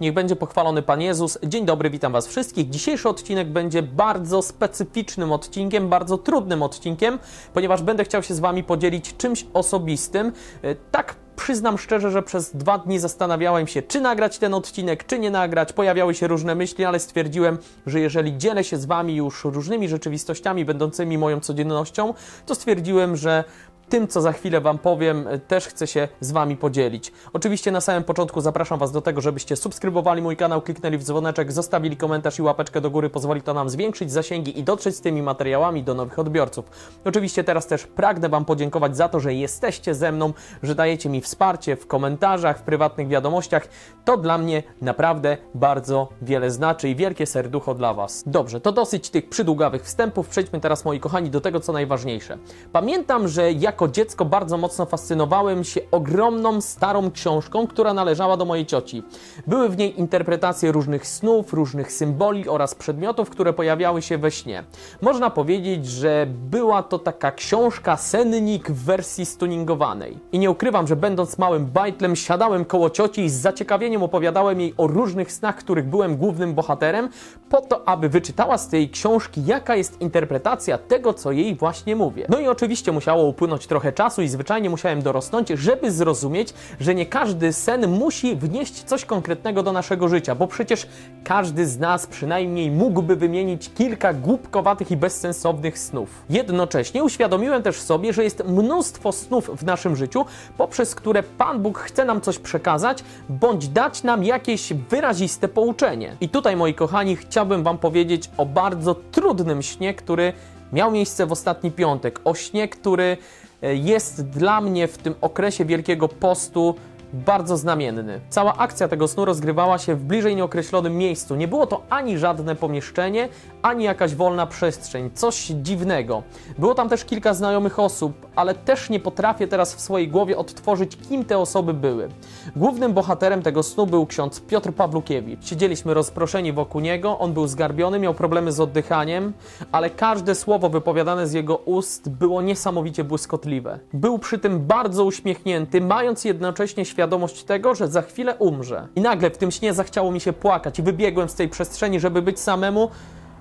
Niech będzie pochwalony Pan Jezus. Dzień dobry, witam Was wszystkich. Dzisiejszy odcinek będzie bardzo specyficznym odcinkiem, bardzo trudnym odcinkiem, ponieważ będę chciał się z Wami podzielić czymś osobistym. E, Tak przyznam szczerze, że przez dwa dni zastanawiałem się, czy nagrać ten odcinek, czy nie nagrać. Pojawiały się różne myśli, ale stwierdziłem, że jeżeli dzielę się z Wami już różnymi rzeczywistościami będącymi moją codziennością, to stwierdziłem, że tym, co za chwilę Wam powiem, e, też chcę się z Wami podzielić. Oczywiście na samym początku zapraszam Was do tego, żebyście subskrybowali mój kanał, kliknęli w dzwoneczek, zostawili komentarz i łapeczkę do góry. Pozwoli to nam zwiększyć zasięgi i dotrzeć z tymi materiałami do nowych odbiorców. Oczywiście teraz też pragnę Wam podziękować za to, że jesteście ze mną, że dajecie mi wsparcie w komentarzach, w prywatnych wiadomościach. To dla mnie naprawdę bardzo wiele znaczy i wielkie serducho dla Was. Dobrze, to dosyć tych przydługawych wstępów. Przejdźmy teraz, moi kochani, do tego, co najważniejsze. Pamiętam, że jako dziecko bardzo mocno fascynowałem się ogromną, starą książką, która należała do mojej cioci. Były w niej interpretacje różnych snów, różnych symboli oraz przedmiotów, które pojawiały się we śnie. Można powiedzieć, że była to taka książka sennik w wersji stuningowanej. I nie ukrywam, że będąc małym bajtlem, siadałem koło cioci i z zaciekawieniem opowiadałem jej o różnych snach, których byłem głównym bohaterem, po to, aby wyczytała z tej książki, jaka jest interpretacja tego, co jej właśnie mówię. No i oczywiście musiało upłynąć trochę czasu i zwyczajnie musiałem dorosnąć, żeby zrozumieć, że nie każdy sen musi wnieść coś konkretnego do naszego życia, bo przecież każdy z nas przynajmniej mógłby wymienić kilka głupkowatych i bezsensownych snów. Jednocześnie uświadomiłem też sobie, że jest mnóstwo snów w naszym życiu, poprzez które Pan Bóg chce nam coś przekazać, bądź dać nam jakieś wyraziste pouczenie. I tutaj, moi kochani, chciałbym Wam powiedzieć o bardzo trudnym śnie, który miał miejsce w ostatni piątek. O śnie, który jest dla mnie w tym okresie Wielkiego Postu bardzo znamienny. Cała akcja tego snu rozgrywała się w bliżej nieokreślonym miejscu. Nie było to ani żadne pomieszczenie, ani jakaś wolna przestrzeń. Coś dziwnego. Było tam też kilka znajomych osób, ale też nie potrafię teraz w swojej głowie odtworzyć, kim te osoby były. Głównym bohaterem tego snu był ksiądz Piotr Pawlukiewicz. Siedzieliśmy rozproszeni wokół niego, on był zgarbiony, miał problemy z oddychaniem, ale każde słowo wypowiadane z jego ust było niesamowicie błyskotliwe. Był przy tym bardzo uśmiechnięty, mając jednocześnie świadomość tego, że za chwilę umrze. I nagle w tym śnie zachciało mi się płakać i wybiegłem z tej przestrzeni, żeby być samemu,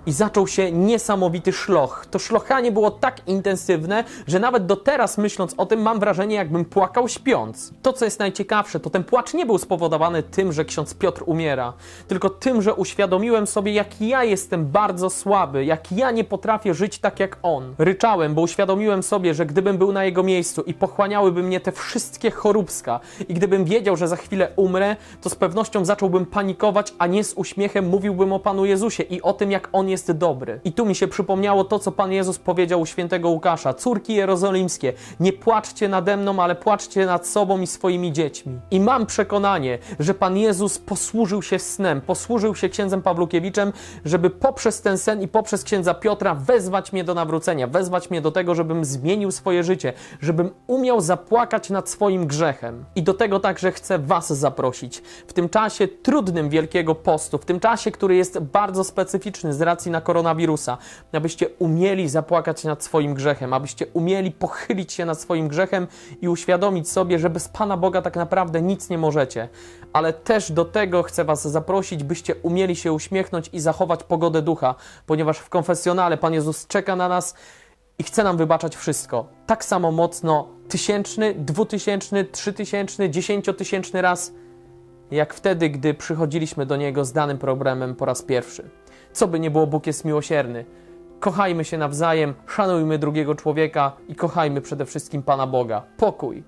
i zaczął się niesamowity szloch. To szlochanie było tak intensywne, że nawet do teraz myśląc o tym mam wrażenie, jakbym płakał śpiąc. To, co jest najciekawsze, to ten płacz nie był spowodowany tym, że ksiądz Piotr umiera, tylko tym, że uświadomiłem sobie, jak ja jestem bardzo słaby, jak ja nie potrafię żyć tak jak on. Ryczałem, bo uświadomiłem sobie, że gdybym był na jego miejscu i pochłaniałyby mnie te wszystkie choróbska i gdybym wiedział, że za chwilę umrę, to z pewnością zacząłbym panikować, a nie z uśmiechem mówiłbym o Panu Jezusie i o tym, jak On jest dobry. I tu mi się przypomniało to, co Pan Jezus powiedział u świętego Łukasza. Córki jerozolimskie, nie płaczcie nade mną, ale płaczcie nad sobą i swoimi dziećmi. I mam przekonanie, że Pan Jezus posłużył się snem, posłużył się księdzem Pawłukiewiczem, żeby poprzez ten sen i poprzez księdza Piotra wezwać mnie do nawrócenia, wezwać mnie do tego, żebym zmienił swoje życie, żebym umiał zapłakać nad swoim grzechem. I do tego także chcę Was zaprosić. W tym czasie trudnym Wielkiego Postu, w tym czasie, który jest bardzo specyficzny z racji na koronawirusa, abyście umieli zapłakać nad swoim grzechem, abyście umieli pochylić się nad swoim grzechem i uświadomić sobie, że bez Pana Boga tak naprawdę nic nie możecie. Ale też do tego chcę Was zaprosić, byście umieli się uśmiechnąć i zachować pogodę ducha, ponieważ w konfesjonale Pan Jezus czeka na nas i chce nam wybaczać wszystko. Tak samo mocno tysięczny, dwutysięczny, trzytysięczny, dziesięciotysięczny raz, jak wtedy, gdy przychodziliśmy do Niego z danym problemem po raz pierwszy. Co by nie było, Bóg jest miłosierny. Kochajmy się nawzajem, szanujmy drugiego człowieka i kochajmy przede wszystkim Pana Boga. Pokój.